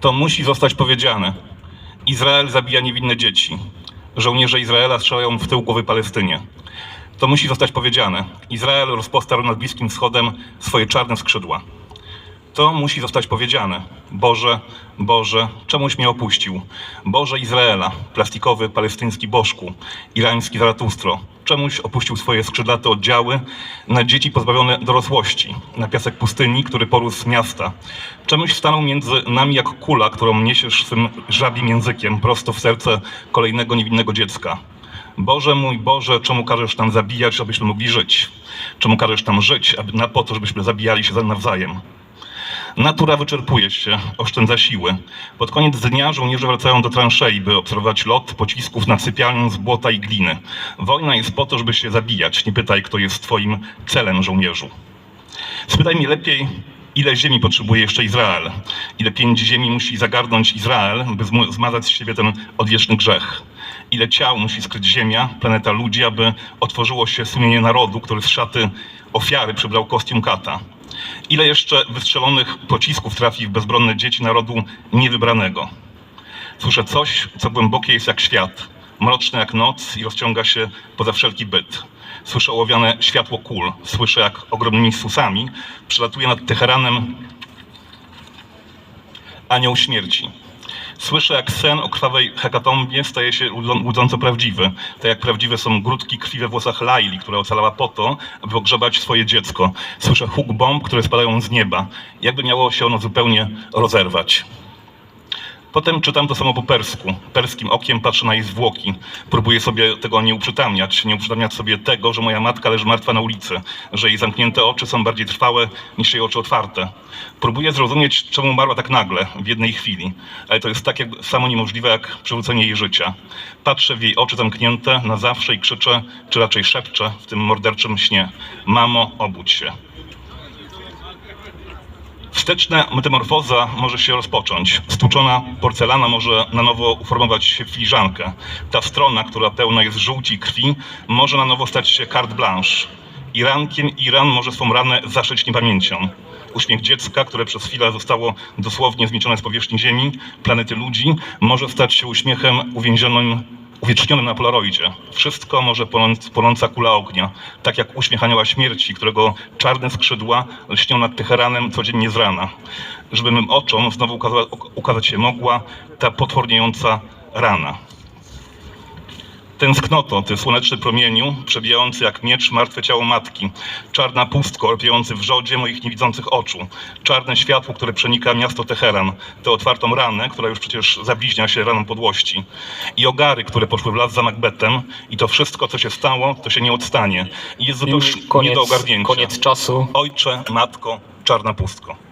To musi zostać powiedziane. Izrael zabija niewinne dzieci. Żołnierze Izraela strzelają w tył głowy Palestynie. To musi zostać powiedziane. Izrael rozpostarł nad Bliskim Wschodem swoje czarne skrzydła. To musi zostać powiedziane. Boże, Boże, czemuś mnie opuścił? Boże Izraela, plastikowy palestyński bożku, irański Zaratustro, czemuś opuścił swoje skrzydlate oddziały na dzieci pozbawione dorosłości, na piasek pustyni, który porósł z miasta. Czemuś stanął między nami jak kula, którą niesiesz swym żabim językiem prosto w serce kolejnego niewinnego dziecka. Boże mój Boże, czemu każesz nam zabijać, abyśmy mogli żyć? Czemu każesz nam żyć, aby na po to, żebyśmy zabijali się nawzajem? Natura wyczerpuje się, oszczędza siły. Pod koniec dnia żołnierze wracają do transzei, by obserwować lot pocisków nad sypialnią z błota i gliny. Wojna jest po to, żeby się zabijać. Nie pytaj, kto jest twoim celem, żołnierzu. Spytaj mnie lepiej, ile ziemi potrzebuje jeszcze Izrael? Ile pięć ziemi musi zagarnąć Izrael, by zmazać z siebie ten odwieczny grzech? Ile ciał musi skryć ziemia, planeta ludzi, aby otworzyło się sumienie narodu, który z szaty ofiary przybrał kostium kata? Ile jeszcze wystrzelonych pocisków trafi w bezbronne dzieci narodu niewybranego? Słyszę coś, co głębokie jest jak świat, mroczne jak noc i rozciąga się poza wszelki byt. Słyszę ołowiane światło kul, słyszę jak ogromnymi susami przelatuje nad Teheranem anioł śmierci. Słyszę, jak sen o krwawej hekatombie staje się łudzą- łudząco prawdziwy. Tak jak prawdziwe są grudki krwi we włosach Laili, która ocalała po to, aby ogrzebać swoje dziecko. Słyszę huk bomb, które spadają z nieba. Jakby miało się ono zupełnie rozerwać. Potem czytam to samo po persku. Perskim okiem patrzę na jej zwłoki. Próbuję sobie tego nie uprzytamniać. Nie uprzytamniać sobie tego, że moja matka leży martwa na ulicy. Że jej zamknięte oczy są bardziej trwałe niż jej oczy otwarte. Próbuję zrozumieć, czemu umarła tak nagle, w jednej chwili. Ale to jest tak jak, samo niemożliwe jak przywrócenie jej życia. Patrzę w jej oczy zamknięte na zawsze i krzyczę, czy raczej szepczę w tym morderczym śnie. Mamo, obudź się. Wsteczna metamorfoza może się rozpocząć. Stłuczona porcelana może na nowo uformować się w filiżankę. Ta strona, która pełna jest żółci i krwi, może na nowo stać się carte blanche. Irankiem Iran może swą ranę zaszyć niepamięcią. Uśmiech dziecka, które przez chwilę zostało dosłownie zmiecione z powierzchni Ziemi, planety ludzi, może stać się uśmiechem uwięzionym uwiecznionym na Polaroidzie. Wszystko może płonąc, płonąca kula ognia, tak jak uśmiech anioła śmierci, którego czarne skrzydła lśnią nad Teheranem codziennie z rana. Żeby mym oczom znowu ukazać się mogła ta potworniejąca rana. Tęsknoto, ty słoneczny promieniu, przebijający jak miecz martwe ciało matki. Czarna pustka orpiący w rzodzie moich niewidzących oczu. Czarne światło, które przenika miasto Teheran. Tę otwartą ranę, która już przecież zabliźnia się raną podłości. I ogary, które poszły w las za Macbethem. I to wszystko, co się stało, to się nie odstanie. I jest to już nie do Koniec, ogarnięcia. koniec czasu. Ojcze, matko, czarna pustko.